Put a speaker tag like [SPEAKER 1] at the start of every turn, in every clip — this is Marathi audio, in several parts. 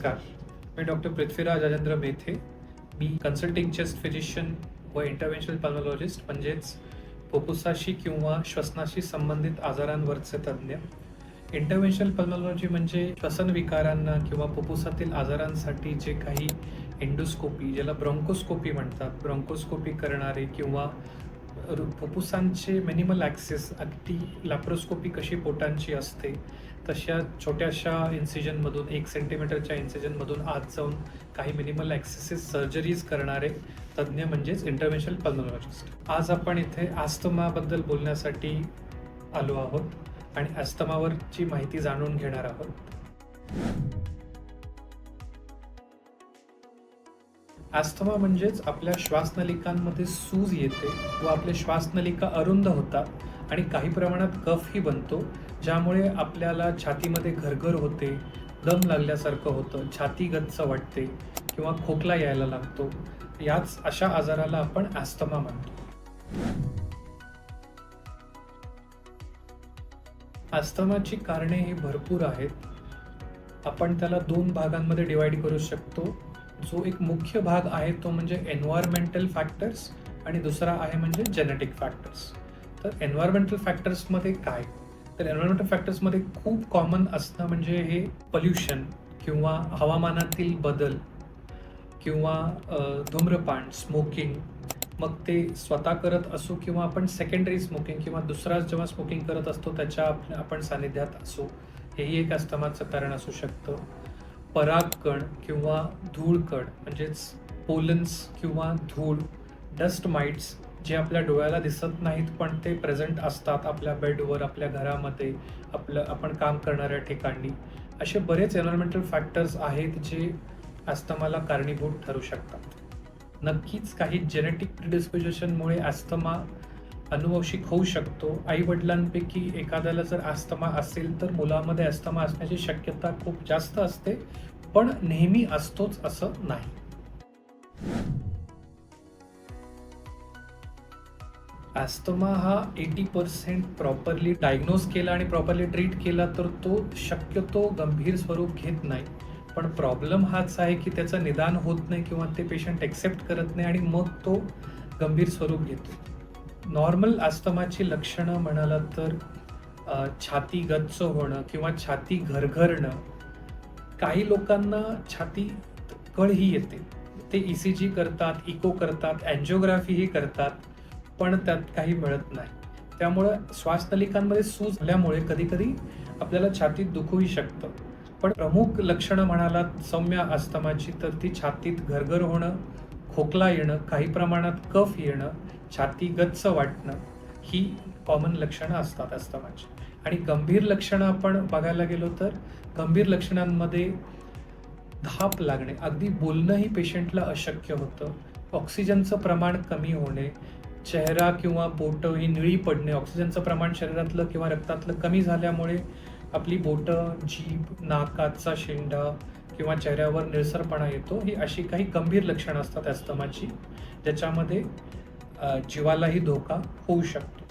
[SPEAKER 1] नमस्कार. मी डॉक्टर पृथ्वीराज राजेंद्र मेथे. मी कन्सल्टिंग चेस्ट फिजिशियन व इंटरव्हेन्शनल पॅनॉलॉजिस्ट म्हणजेच फुफ्फुसाशी किंवा श्वसनाशी संबंधित आजारांवरचे तज्ज्ञ. इंटरव्हेन्शनल पॅनॉलॉजी म्हणजे श्वसन विकारांना किंवा फुफ्फुसातील आजारांसाठी जे काही एंडोस्कोपी ज्याला ब्रॉन्कोस्कोपी म्हणतात ब्रॉन्कोस्कोपी करणारे किंवा फुप्फुसांचे फुफ्फुसांचे मिनिमल ॲक्सेस अगदी लॅप्रोस्कोपी कशी पोटांची असते तशा छोट्याशा इन्सिजनमधून एक सेंटीमीटरच्या इन्सिजनमधून आत जाऊन काही मिनिमल ॲक्सेसेस सर्जरीज करणारे तज्ज्ञ म्हणजेच इंटरव्हेन्शनल पल्मोलॉजिस्ट आज आपण इथे आस्तमाबद्दल बोलण्यासाठी आलो आहोत आणि ॲस्थमावरची माहिती जाणून घेणार आहोत. ॲस्थमा म्हणजेच आपल्या श्वासनलिकांमध्ये सूज येते व आपले श्वासनलिका अरुंद होतात आणि काही प्रमाणात कफही बनतो ज्यामुळे आपल्याला छातीमध्ये घरघर होते दम लागल्यासारखं होतं छाती गच्च वाटते किंवा खोकला यायला लागतो. याच अशा आजाराला आपण ॲस्थमा म्हणतो. ॲस्थमाची कारणे ही भरपूर आहेत. आपण त्याला दोन भागांमध्ये डिवाईड करू शकतो. जो एक मुख्य भाग आहे तो म्हणजे एन्व्हायरमेंटल फॅक्टर्स आणि दुसरा आहे म्हणजे जेनेटिक फॅक्टर्स तर एन्व्हायरमेंटल फॅक्टर्समध्ये काय? तर एन्व्हायरमेंटल फॅक्टर्समध्ये खूप कॉमन असणं म्हणजे हे पल्युशन किंवा हवामानातील बदल किंवा धूम्रपान स्मोकिंग मग ते स्वतः करत असो किंवा आपण सेकंडरी स्मोकिंग किंवा दुसरा जेव्हा स्मोकिंग करत असतो त्याच्या आप- आपण सानिध्यात असो. हेही एक अस्तमाचं कारण असू शकतं. परागकण किंवा धूळकण म्हणजेच पोलन्स किंवा धूळ डस्ट माइट्स जे आपल्या डोळ्याला दिसत नाहीत पण ते प्रेझेंट असतात आपल्या बेडवर आपल्या घरामध्ये आपलं आपण काम करणाऱ्या ठिकाणी. असे बरेच एन्व्हायरमेंटल फॅक्टर्स आहेत जे ॲस्थमाला कारणीभूत ठरू शकतात. नक्कीच काही जेनेटिक प्रिडिस्पोजेशनमुळे ॲस्थमा अनुवंशिक होऊ शकतो. आई वडिलांपैकी एखाद्याला जर ॲस्थमा असेल तर मुलामध्ये ॲस्थमा असण्याची शक्यता खूप जास्त असते पण नेहमी असतोच असं नाही. ॲस्तमा हा एटी पर्सेंट प्रॉपरली डायग्नोज केला आणि प्रॉपरली ट्रीट केला तर तो शक्यतो गंभीर स्वरूप घेत नाही. पण प्रॉब्लेम हाच आहे की त्याचं निदान होत नाही किंवा ते पेशंट एक्सेप्ट करत नाही आणि मग तो गंभीर स्वरूप घेतो. नॉर्मल आस्तमाची लक्षणं म्हणाला तर छाती गच्च होणं किंवा छाती घरघरणं काही लोकांना छाती कळही येते. ते ई सी जी करतात इको करतात अँजिओग्राफीही करतात. पण त्यात काही मिळत नाही. त्यामुळं श्वासनलिकांमध्ये सूज झाल्यामुळे कधी कधी आपल्याला छातीत दुखूही शकतं. पण प्रमुख लक्षणं म्हणालात सौम्य अस्तमाची तर ती छातीत घरघर होणं खोकला येणं काही प्रमाणात कफ येणं छाती गच्च वाटणं ही कॉमन लक्षणं असतात अस्तमाची आणि गंभीर लक्षणं आपण बघायला गेलो तर गंभीर लक्षणांमध्ये धाप लागणे अगदी बोलणंही पेशंटला अशक्य होतं. ऑक्सिजनचं प्रमाण कमी होणे चेहरा किंवा बोटं ही निळी पडणे ऑक्सिजनचं प्रमाण शरीरातलं किंवा रक्तातलं कमी झाल्यामुळे आपली बोटं जीभ नाकाचा शेंडा किंवा चेहऱ्यावर निळसरपणा येतो ही अशी काही गंभीर लक्षणं असतात अस्तमाची ज्याच्यामध्ये जीवालाही धोका होऊ शकतो.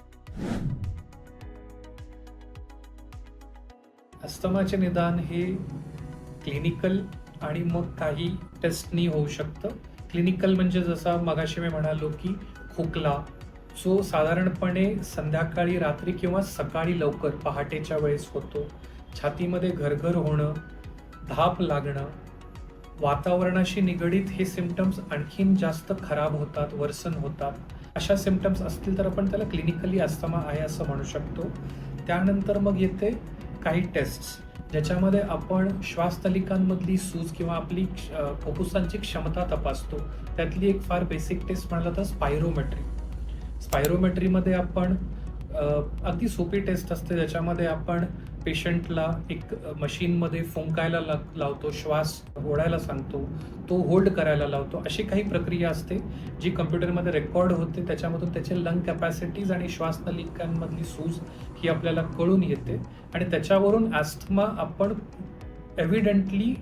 [SPEAKER 1] अस्तमाचे निदान हे क्लिनिकल आणि मग काही टेस्टनी होऊ शकतं. क्लिनिकल म्हणजे जसा मगाशी मी म्हणालो की खोकला जो साधारणपणे संध्याकाळी रात्री किंवा सकाळी लवकर पहाटेच्या वेळेस होतो. छातीमध्ये घरघर होणं धाप लागणं वातावरणाशी निगडीत हे सिमटम्स आणखीन जास्त खराब होतात वर्सन होतात. अशा सिमटम्स असतील तर आपण त्याला क्लिनिकली अस्थमा आहे असं म्हणू शकतो. त्यानंतर मग येते काही टेस्ट्स ज्याच्यामध्ये आपण श्वासनलिकांमधली सूज किंवा आपली फुफ्फुसांची क्षमता तपासतो. त्यातली एक फार बेसिक टेस्ट म्हणाला तर स्पायरोमेट्री स्पायरोमेट्रीमध्ये आपण अगदी सोपी टेस्ट असते. ज्याच्यामध्ये आपण पेशंटला एक मशीनमध्ये फुंकायला लावतो श्वास ओढायला सांगतो तो होल्ड करायला लावतो अशी काही प्रक्रिया असते जी कम्प्युटरमध्ये रेकॉर्ड होते. त्याच्यामधून त्याचे लंग कॅपॅसिटीज आणि श्वासनलिकांमधली सूज ही आपल्याला कळून येते. आणि त्याच्यावरून ॲस्थमा आपण एव्हिडंटली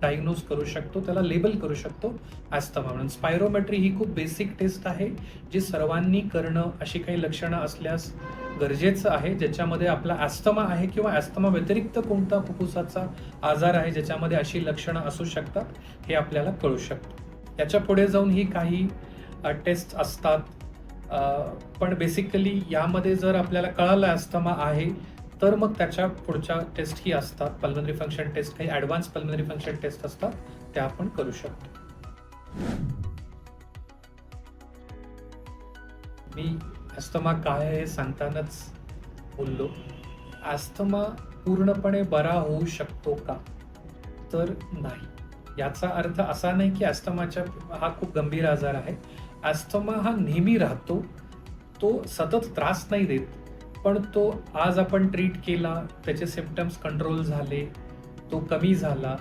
[SPEAKER 1] डायग्नोज करू शकतो त्याला लेबल करू शकतो ॲस्थमा म्हणून स्पायरोमेट्री ही खूप बेसिक टेस्ट आहे जी सर्वांनी करणं अशी काही लक्षणं असल्यास गरजेचं आहे ज्याच्यामध्ये आपला ॲस्थमा आहे किंवा ॲस्थमा व्यतिरिक्त कोणता फुफ्फुसाचा आजार आहे ज्याच्यामध्ये अशी लक्षणं असू शकतात हे आपल्याला कळू शकतं. याच्यापुढे जाऊन ही काही टेस्ट असतात. पण बेसिकली यामध्ये जर आपल्याला कळालं ॲस्थमा आहे तर मग त्याच्या पुढच्या टेस्टही असतात. पल्मनरी फंक्शन टेस्ट काही ॲडव्हान्स पल्मनरी फंक्शन टेस्ट असतात त्या आपण करू शकतो. मी अस्थमा काय आहे हे सांगतानाच बोललो. अस्थमा पूर्णपणे बरा होऊ शकतो का? तर नाही. याचा अर्थ असा नाही की अस्थमाच्या हा खूप गंभीर आजार आहे. अस्थमा हा नेहमी राहतो. तो सतत त्रास नाही देत. पण तो आज आपण ट्रीट केला त्याचे सिम्पटम्स कंट्रोल झाले तो कमी झाला.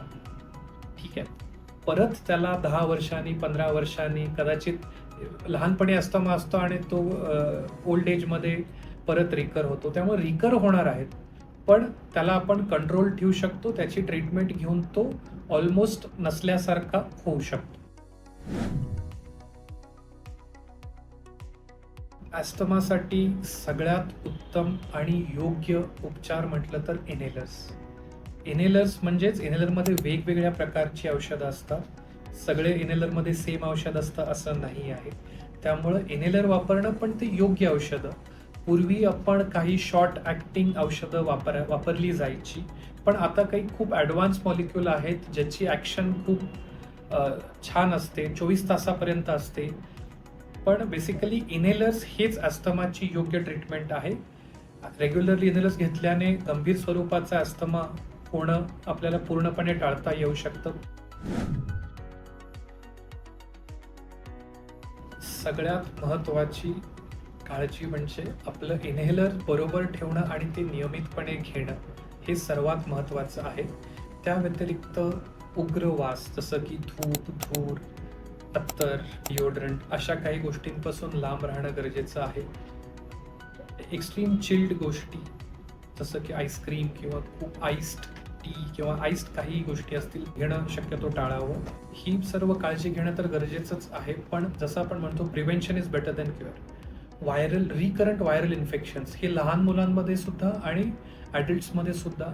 [SPEAKER 1] ठीक आहे. परत त्याला दहा वर्षांनी पंधरा वर्षांनी कदाचित लहानपणी अस्थमा असतो आणि तो ओल्ड एजमध्ये परत रिकर होतो. त्यामुळे रिकर होणार आहेत. पण त्याला आपण कंट्रोल ठेवू शकतो. त्याची ट्रीटमेंट घेऊन तो ऑलमोस्ट नसल्यासारखा होऊ शकतो. ॲस्थमासाठी सगळ्यात उत्तम आणि योग्य उपचार म्हटलं तर इनेलर्स इनेलर्स म्हणजेच इनेलरमध्ये वेगवेगळ्या प्रकारची औषधं असतात. सगळे इनेलरमध्ये सेम औषध असतं असं नाही आहे. त्यामुळं इनेलर वापरणं पण ते योग्य औषधं. पूर्वी आपण काही शॉर्ट ॲक्टिंग औषधं वापर वापरली जायची. पण आता काही खूप ॲडव्हान्स मॉलिक्युल आहेत ज्याची ॲक्शन खूप छान असते. चोवीस तासापर्यंत असते. पण बेसिकली इनेलर्स हेच अस्थमाची योग्य ट्रीटमेंट आहे. रेग्युलरली इनेलर्स घेतल्याने गंभीर स्वरूपाचा अस्थमा होणं आपल्याला पूर्णपणे टाळता येऊ शकतं. सगळ्यात महत्त्वाची काळजी म्हणजे आपलं इनहेलर बरोबर ठेवणं आणि ते नियमितपणे घेणं हे सर्वात महत्त्वाचं आहे. त्या व्यतिरिक्त उग्र वास जसं की धूप धूर अत्तर डिओड्रंट अशा काही गोष्टींपासून लांब राहणं गरजेचं आहे. एक्स्ट्रीम चिल्ड गोष्टी जसं की आईस्क्रीम किंवा खूप आईस्ड टी किंवा आईस्ड काही गोष्टी असतील घेणं शक्यतो टाळावं. ही सर्व काळजी घेणं तर गरजेचंच आहे पण जसं आपण म्हणतो prevention is better than cure viral recurrent viral infections हे लहान मुलांमध्ये सुद्धा आणि ॲडल्ट्समध्ये सुद्धा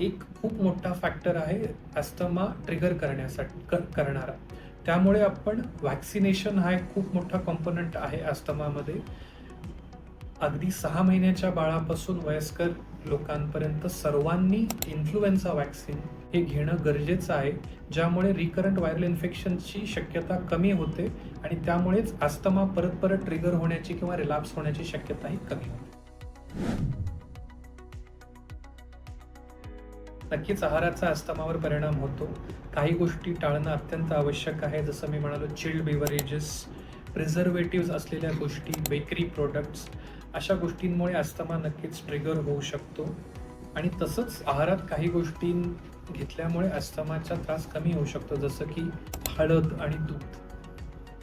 [SPEAKER 1] एक खूप मोठा फॅक्टर आहे ॲस्थमा ट्रिगर करण्यासाठी करणारा. त्यामुळे आपण वॅक्सिनेशन हा एक खूप मोठा कॉम्पोनंट आहे अस्तमामध्ये अगदी सहा महिन्याच्या बाळापासून वयस्कर लोकांपर्यंत सर्वांनी इन्फ्लुएन्झा वॅक्सिन हे घेणं गरजेचं आहे ज्यामुळे रिकरंट व्हायरल इन्फेक्शनची शक्यता कमी होते आणि त्यामुळेच अस्थमा परत परत ट्रिगर होण्याची किंवा रिलॅप्स होण्याची शक्यताही कमी होते. नक्कीच आहाराचा अस्थमावर परिणाम होतो. काही गोष्टी टाळणं अत्यंत आवश्यक आहे. जसं मी म्हणालो चिल्ड बिव्हरेजेस प्रिझर्वेटिव्ह असलेल्या गोष्टी बेकरी प्रोडक्ट्स अशा गोष्टींमुळे अस्थमा नक्कीच ट्रिगर होऊ शकतो. आणि तसंच आहारात काही गोष्टी घेतल्यामुळे अस्थमाचा त्रास कमी होऊ शकतो. जसं की हळद आणि दूध.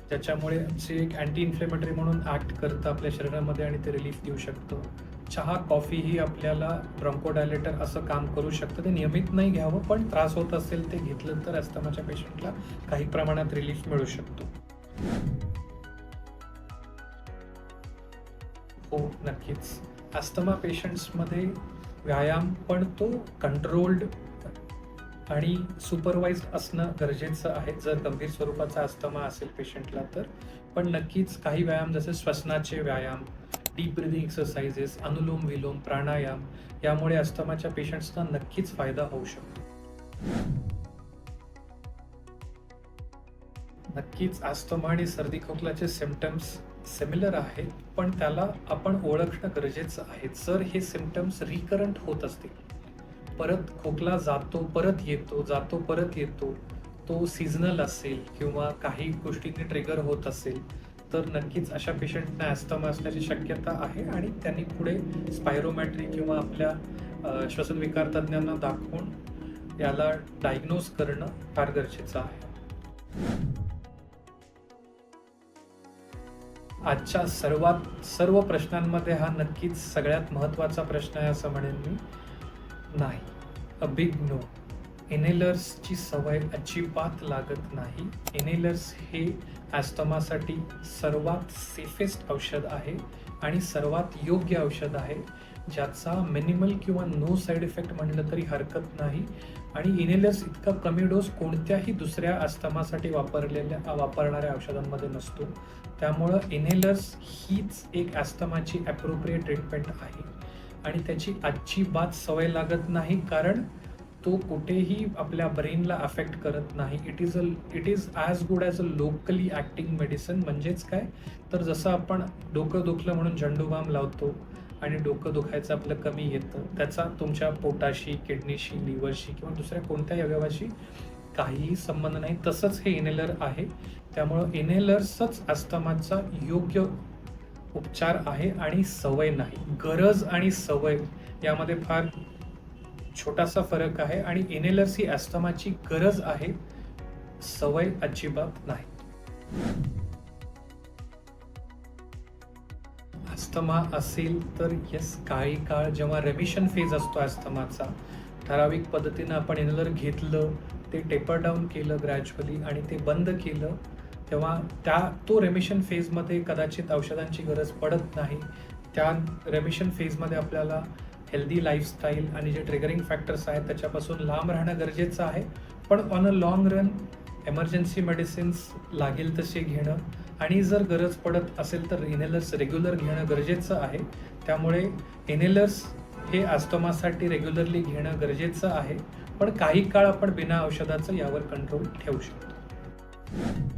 [SPEAKER 1] त्याच्यामुळे जे एक अँटी इन्फ्लेमेटरी म्हणून ॲक्ट करतं आपल्या शरीरामध्ये आणि ते रिलीफ देऊ शकतं. चहा कॉफी ही आपल्याला ब्रॉन्कोडायलेटर असं काम करू शकतं. ते नियमित नाही घ्यावं पण त्रास होत असेल ते घेतलं तर अस्थमाच्या पेशंटला काही प्रमाणात रिलीफ मिळू शकतो. हो नक्कीच. अस्थमा पेशंट्समध्ये व्यायाम पण तो कंट्रोल्ड आणि सुपरवाइज असणं गरजेचं आहे. जर गंभीर स्वरूपाचा अस्थमा असेल पेशंटला तर. पण नक्कीच काही व्यायाम जसे श्वसनाचे व्यायाम deep breathing exercises Anulom Vilom pranayam यामुळे अस्थमाच्या पेशंट्सना नक्कीच फायदा होऊ शकतो. नक्कीच अस्थमा आणि सर्दी खोकल्याचे सिमटम्स सिमिलर आहेत पण त्याला आपण ओळखणं गरजेचं आहे. जर हे सिमटम्स रिकरंट होत असतील परत खोकला जातो परत येतो जातो परत येतो तो सीझनल असेल किंवा काही गोष्टींनी ट्रिगर होत असेल तर नक्कीच अशा पेशंटना ॲस्थमा असण्याची शक्यता आहे आणि त्यांनी पुढे स्पायरोमॅट्री किंवा आपल्या श्वसन विकार तज्ज्ञांना दाखवून याला डायग्नोज करणं फार गरजेचं आहे. आजच्या सर्वात सर्व प्रश्नांमध्ये हा नक्कीच सगळ्यात महत्त्वाचा प्रश्न आहे असं म्हणेन मी. नाही. अ बिग नो इनेलर्सची सवय अजिबात लागत नाही. एनेलर्स हे ॲस्थमासाठी सर्वात सेफेस्ट औषध आहे आणि सर्वात योग्य औषध आहे. ज्याचा मिनिमल किंवा नो साईड इफेक्ट म्हणलं तरी हरकत नाही. आणि इनेलर्स इतका कमी डोस कोणत्याही दुसऱ्या अस्थमासाठी वापरलेल्या वापरणाऱ्या औषधांमध्ये नसतो. त्यामुळं इनेलर्स हीच एक अस्थमाची ॲप्रोप्रिएट ट्रीटमेंट आहे. आणि त्याची अजिबात सवय लागत नाही. कारण तो कुठेही आपल्या ब्रेनला अफेक्ट करत नाही. It is a it is as good as a locally acting medicine म्हणजेच काय? तर जसं आपण डोकं दुखलं म्हणून झंडूबाम लावतो आणि डोकं दुखायचं आपलं कमी येतं त्याचा तुमच्या पोटाशी किडनीशी लिव्हरशी किंवा दुसऱ्या कोणत्याही अवयवाशी काहीही संबंध नाही. तसंच हे इनेलर आहे. त्यामुळं इनेलर्सच अस्थमाचा योग्य उपचार आहे आणि सवय नाही. गरज आणि सवय यामध्ये फार छोटासा फरक आहे आणि इनेलर्स ही अस्थमाची गरज आहे सवय अजिबात नाही. अस्थमा असेल तर येस काही काळ जेव्हा रेमिशन फेज असतो अस्थमाचा ठराविक पद्धतीनं आपण इनलर घेतलं ते टेपर डाऊन केलं ग्रॅज्युअली आणि ते बंद केलं तेव्हा त्या तो रेमिशन फेजमध्ये कदाचित औषधांची गरज पडत नाही. त्या रेमिशन फेजमध्ये आपल्याला हेल्दी लाईफस्टाईल आणि जे ट्रिगरिंग फॅक्टर्स आहेत त्याच्यापासून लांब राहणं गरजेचं आहे. पण on a long run emergency medicines लागेल तसे घेणं आणि जर गरज पडत असेल तर इनेलर्स रेग्युलर घेणं गरजेचं आहे. त्यामुळे इनेलर्स हे आस्तमासाठी रेग्युलरली घेणं गरजेचं आहे. पण काही काळ आपण बिना औषधाचं यावर कंट्रोल ठेवू शकतो.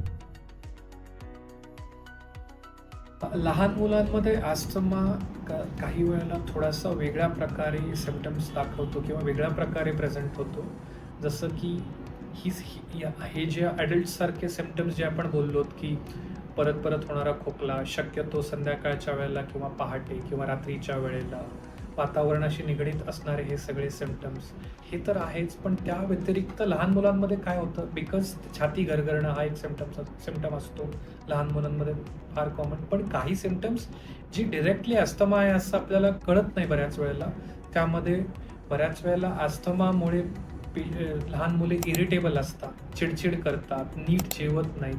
[SPEAKER 1] लहान मुलांमध्ये आस्थमा काही वेळेला थोडासा वेगळ्या प्रकारे सिमटम्स दाखवतो किंवा वेगळ्या प्रकारे प्रेझेंट होतो. जसं की ही हे जे ॲडल्टसारखे सिमटम्स जे आपण बोललोत की परत परत होणारा खोकला शक्यतो संध्याकाळच्या वेळेला किंवा पहाटे किंवा रात्रीच्या वेळेला. वातावरणाशी निगडीत असणारे हे सगळे सिमटम्स हे तर आहेच पण त्या व्यतिरिक्त लहान मुलांमध्ये काय होतं? बिकॉज छाती घरघरणं हा एक सिमटम्स सिमटम असतो. लहान मुलांमध्ये फार कॉमन पण काही सिमटम्स जी डिरेक्टली अस्थमा आहे असं आपल्याला कळत नाही बऱ्याच वेळेला. त्यामध्ये बऱ्याच वेळेला अस्थमामुळे लहान मुले इरिटेबल असतात चिडचिड करतात नीट जेवत नाहीत.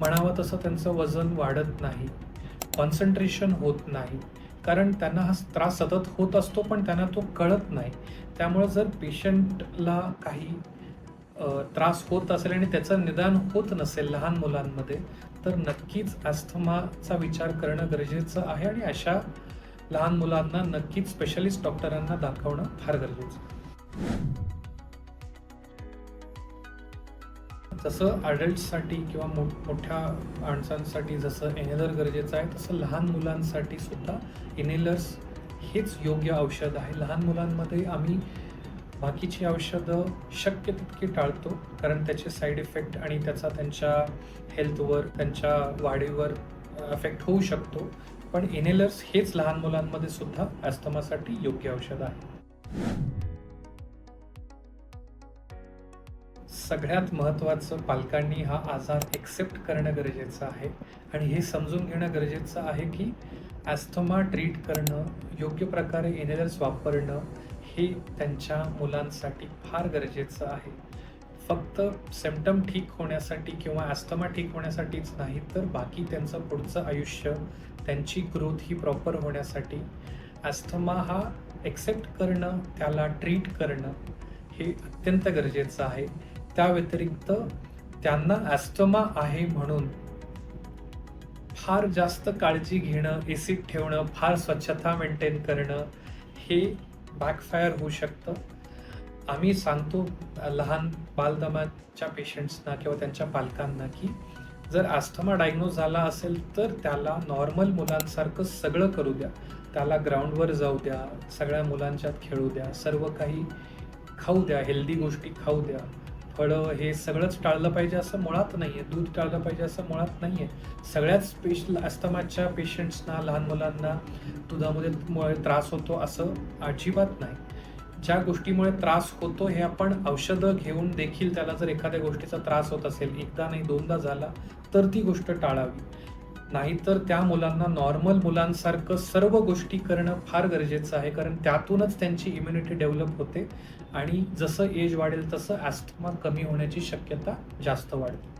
[SPEAKER 1] म्हणावं तसं त्यांचं वजन वाढत नाही कॉन्सन्ट्रेशन होत नाही. कारण त्यांना हा त्रास सतत होत असतो पण त्यांना तो कळत नाही. त्यामुळं जर पेशंटला काही त्रास होत असेल आणि त्याचं निदान होत नसेल लहान मुलांमध्ये तर नक्कीच अस्थमाचा विचार करणं गरजेचं आहे आणि अशा लहान मुलांना नक्कीच स्पेशलिस्ट डॉक्टरांना दाखवणं फार गरजेचं तसं अडल्टसाठी किंवा मो मोठ्या माणसांसाठी जसं एनेलर गरजेचं आहे तसं लहान मुलांसाठी सुद्धा इनेलर्स हेच योग्य औषध आहे. लहान मुलांमध्ये आम्ही बाकीची औषधं शक्य तितकी टाळतो कारण त्याचे साईड इफेक्ट आणि त्याचा त्यांच्या हेल्थवर त्यांच्या वाढीवर अफेक्ट होऊ शकतो. पण इनेलर्स हेच लहान मुलांमध्ये सुद्धा अस्थमासाठी योग्य औषध आहे. सगळ्यात महत्त्वाचं पालकांनी हा आजार एक्सेप्ट करणं गरजेचं आहे. आणि हे समजून घेणं गरजेचं आहे की ॲस्थमा ट्रीट करणं योग्य प्रकारे इनेलर्स वापरणं हे त्यांच्या मुलांसाठी फार गरजेचं आहे. फक्त सिमटम ठीक होण्यासाठी किंवा ॲस्थमा ठीक होण्यासाठीच नाही तर बाकी त्यांचं पुढचं आयुष्य त्यांची ग्रोथ ही प्रॉपर होण्यासाठी ॲस्थमा हा एक्सेप्ट करणं त्याला ट्रीट करणं हे अत्यंत गरजेचं आहे. त्या व्यतिरिक्त त्यांना ॲस्टमा आहे म्हणून फार जास्त काळजी घेणं एसिड ठेवणं फार स्वच्छता मेंटेन करणं हे बॅकफायर होऊ शकतं. आम्ही सांगतो लहान बालदमाच्या पेशंट्सना किंवा त्यांच्या पालकांना की जर ॲस्थमा डायग्नोज झाला असेल तर त्याला नॉर्मल मुलांसारखं सगळं करू द्या. त्याला ग्राउंडवर जाऊ द्या सगळ्या मुलांच्यात खेळू द्या सर्व काही खाऊ द्या हेल्दी गोष्टी खाऊ द्या. फळं हे सगळंच टाळलं पाहिजे असं मुळात नाही आहे दूध टाळलं पाहिजे असं मुळात नाही आहे सगळ्याच पेश अस्तमाच्या पेशंट्सना लहान मुलांना दुधामध्ये त्रास होतो असं अजिबात नाही. ज्या गोष्टीमुळे त्रास होतो हे आपण औषधं घेऊन देखील त्याला जर एखाद्या गोष्टीचा त्रास होत असेल एकदा नाही दोनदा झाला तर ती गोष्ट टाळावी. नाहीतर त्या मुलांना नॉर्मल मुलांसारखं सर्व गोष्टी करणं फार गरजेचं आहे. कारण त्यातूनच त्यांची इम्युनिटी डेव्हलप होते आणि जसं एज वाढेल तसं ॲस्थमा कमी होण्याची शक्यता जास्त वाढते.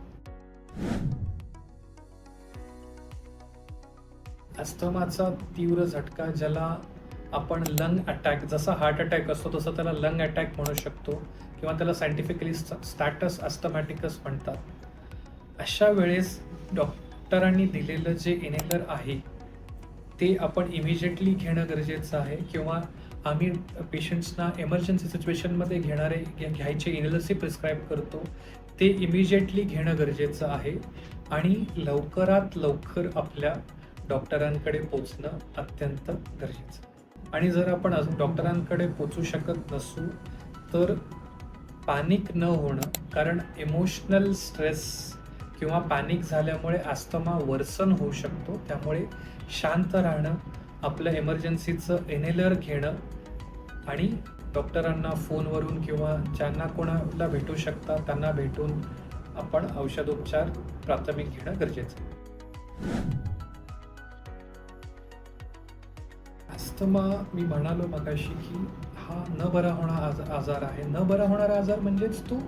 [SPEAKER 1] अस्थमाचा तीव्र झटका ज्याला आपण लंग अटॅक जसा हार्ट अटॅक असतो तसं त्याला लंग अटॅक म्हणू शकतो किंवा त्याला सायंटिफिकली स्टॅटस ॲस्थमॅटिकस म्हणतात. अशा वेळेस डॉक्टर डॉक्टरांनी दिलेलं जे इनेलर आहे ते आपण इमिजिएटली घेणं गरजेचं आहे किंवा आम्ही पेशंट्सना एमर्जन्सी सिच्युएशनमध्ये घेणारे घ्या- घ्यायचे इनेलर्सही प्रिस्क्राईब करतो ते इमिजिएटली घेणं गरजेचं आहे आणि लवकरात लवकर आपल्या डॉक्टरांकडे पोचणं अत्यंत गरजेचं. आणि जर आपण अजून डॉक्टरांकडे पोचू शकत नसू तर पॅनिक न होणं कारण इमोशनल स्ट्रेस किंवा पॅनिक झाल्यामुळे अस्थमा वर्सन होऊ शकतो. त्यामुळे शांत राहणं आपलं एमर्जन्सीचं एनेलर घेणं आणि डॉक्टरांना फोनवरून किंवा ज्यांना कोणाला भेटू शकता त्यांना भेटून आपण औषधोपचार प्राथमिक घेणं गरजेचं अस्थमा मी म्हणालो मगाशी की हा न बरा होणारा आज- आजार आहे. न बरा होणारा आजार म्हणजेच तो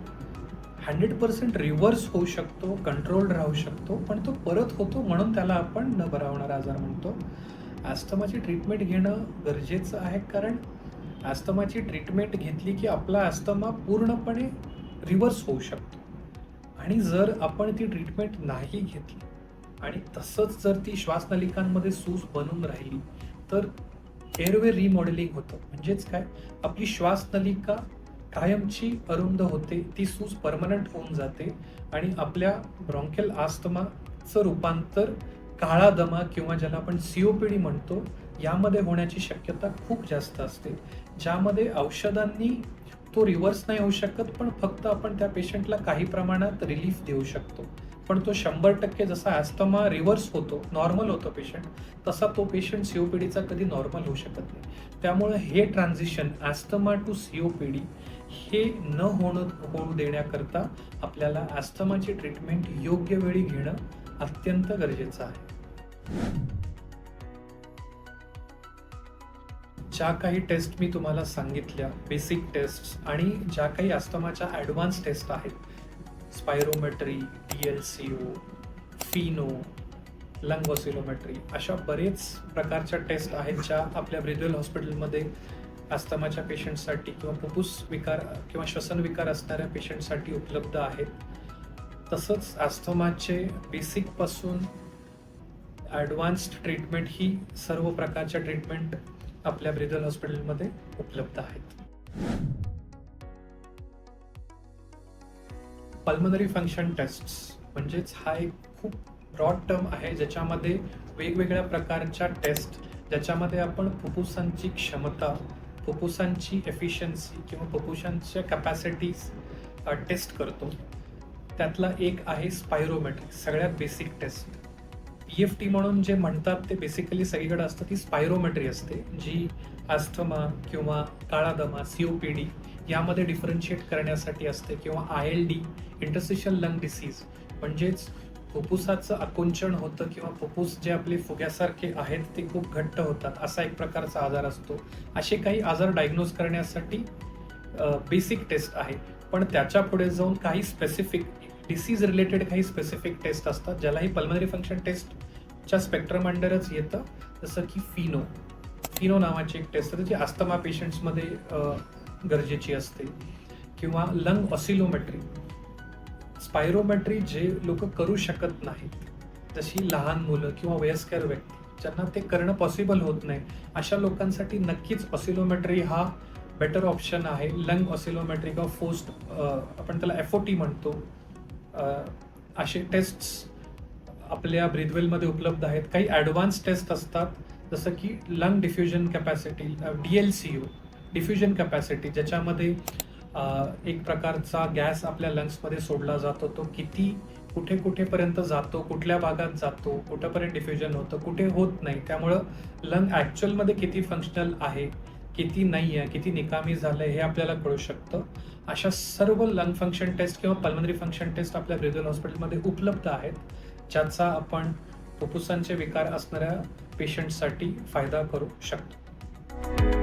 [SPEAKER 1] हंड्रेड पर्सेंट रिव्हर्स होऊ शकतो कंट्रोल राहू शकतो पण तो परत होतो म्हणून त्याला आपण न भरावणारा आजार म्हणतो. ॲस्थमाची ट्रीटमेंट घेणं गरजेचं आहे कारण ॲस्थमाची ट्रीटमेंट घेतली की आपला ॲस्थमा पूर्णपणे रिव्हर्स होऊ शकतो. आणि जर आपण ती ट्रीटमेंट नाही घेतली आणि तसंच जर ती श्वासनलिकांमध्ये सूज बनून राहिली तर एअरवे रिमॉडेलिंग होतं. म्हणजेच काय? आपली श्वासनलिका कायमची अरुंद होते ती सूज परमनंट होऊन जाते आणि आपल्या ब्रॉन्केल आस्थमाचं रूपांतर काळा दमा किंवा ज्याला आपण सीओपीडी म्हणतो यामध्ये होण्याची शक्यता खूप जास्त असते. ज्यामध्ये औषधांनी तो रिव्हर्स नाही होऊ शकत पण फक्त आपण त्या पेशंटला काही प्रमाणात रिलीफ देऊ शकतो. पण तो शंभर टक्के जसा ॲस्थमा रिव्हर्स होतो नॉर्मल होतो पेशंट तसा तो पेशंट सीओपीडीचा कधी नॉर्मल होऊ शकत नाही. त्यामुळे हे ट्रान्झिशन ॲस्थमा टू सीओपीडी हे न होणं होऊ देण्याकरता आपल्याला ॲस्थमाची ट्रीटमेंट योग्य वेळी घेणं अत्यंत गरजेचं आहे. ज्या काही टेस्ट मी तुम्हाला सांगितल्या बेसिक टेस्ट आणि ज्या काही अस्थमाच्या ॲडव्हान्स टेस्ट आहेत spirometry D L C O FeNO lung oscillometry अशा बरेच प्रकारच्या टेस्ट आहेत ज्या आपल्या ब्रिद्वेल हॉस्पिटलमध्ये अस्थमाच्या पेशंटसाठी किंवा फुफ्फुस विकार किंवा श्वसन विकार असणाऱ्या पेशंटसाठी उपलब्ध आहेत. तसंच अस्थमाचे बेसिकपासून ॲडव्हान्स्ड ट्रीटमेंट ही सर्व प्रकारच्या ट्रीटमेंट आपल्या ब्रिदल हॉस्पिटलमध्ये उपलब्ध आहेत. पल्मनरी फंक्शन टेस्ट म्हणजेच हा एक खूप ब्रॉड टर्म आहे ज्याच्यामध्ये वेगवेगळ्या प्रकारच्या टेस्ट ज्याच्यामध्ये आपण फुफ्फुसांची क्षमता फुफ्फुसांची एफिशियन्सी किंवा फुफ्फुसांच्या कॅपॅसिटीज टेस्ट करतो. त्यातला एक आहे स्पायरोमेट्री सगळ्यात basic test P F T म्हणून जे म्हणतात ते बेसिकली सगळीकडे असतं ती स्पायरोमेट्री असते जी अस्थमा किंवा काळा दमा डी यामध्ये डिफरन्शिएट करण्यासाठी असते किंवा I L D interstitial lung disease म्हणजेच फुफ्फुसाचं आकुंचन होतं किंवा फुफ्फुस जे आपले फुग्यासारखे आहेत ते खूप घट्ट होतात असा एक प्रकारचा आजार असतो. असे काही आजार डायग्नोज करण्यासाठी बेसिक टेस्ट आहे. पण त्याच्या पुढे जाऊन काही स्पेसिफिक डिसीज रिलेटेड काही स्पेसिफिक टेस्ट असतात ज्यालाही पल्मनरी फंक्शन टेस्टच्या स्पेक्ट्रम अंडरच येतं. जसं की फिनो फिनो नावाची एक टेस्ट असते जी अस्थमा पेशंट्समध्ये गरजेची असते. किंवा लंग ऑसिलोमेट्री स्पायरोमेट्री जे लोक करू शकत नाहीत जशी लहान मुलं किंवा वयस्कर व्यक्ती ज्यांना ते करणं पॉसिबल होत नाही अशा लोकांसाठी नक्कीच ऑसिलोमेट्री हा बेटर ऑप्शन आहे. लंग ऑसिलोमेट्री किंवा फोस्ट आपण त्याला एफ ओ टी म्हणतो. असे टेस्ट्स आपल्या ब्रिदवेलमध्ये उपलब्ध आहेत. काही ॲडव्हान्स टेस्ट असतात जसं की lung diffusion capacity D L C U diffusion capacity ज्याच्यामध्ये एक प्रकारचा गॅस आपल्या लंग्समध्ये सोडला जातो. तो किती कुठे कुठेपर्यंत जातो कुठल्या भागात जातो कुठंपर्यंत डिफ्युजन होतं कुठे होत नाही त्यामुळं लंग ॲक्च्युअलमध्ये किती फंक्शनल आहे किती नाही आहे किती निकामी झालं हे आपल्याला कळू शकतं. अशा सर्व लंग फंक्शन टेस्ट किंवा पल्मनरी फंक्शन टेस्ट आपल्या ब्रिदल हॉस्पिटलमध्ये उपलब्ध आहेत ज्याचा आपण फुफ्फुसांचे विकार असणाऱ्या पेशंटसाठी फायदा करू शकतो.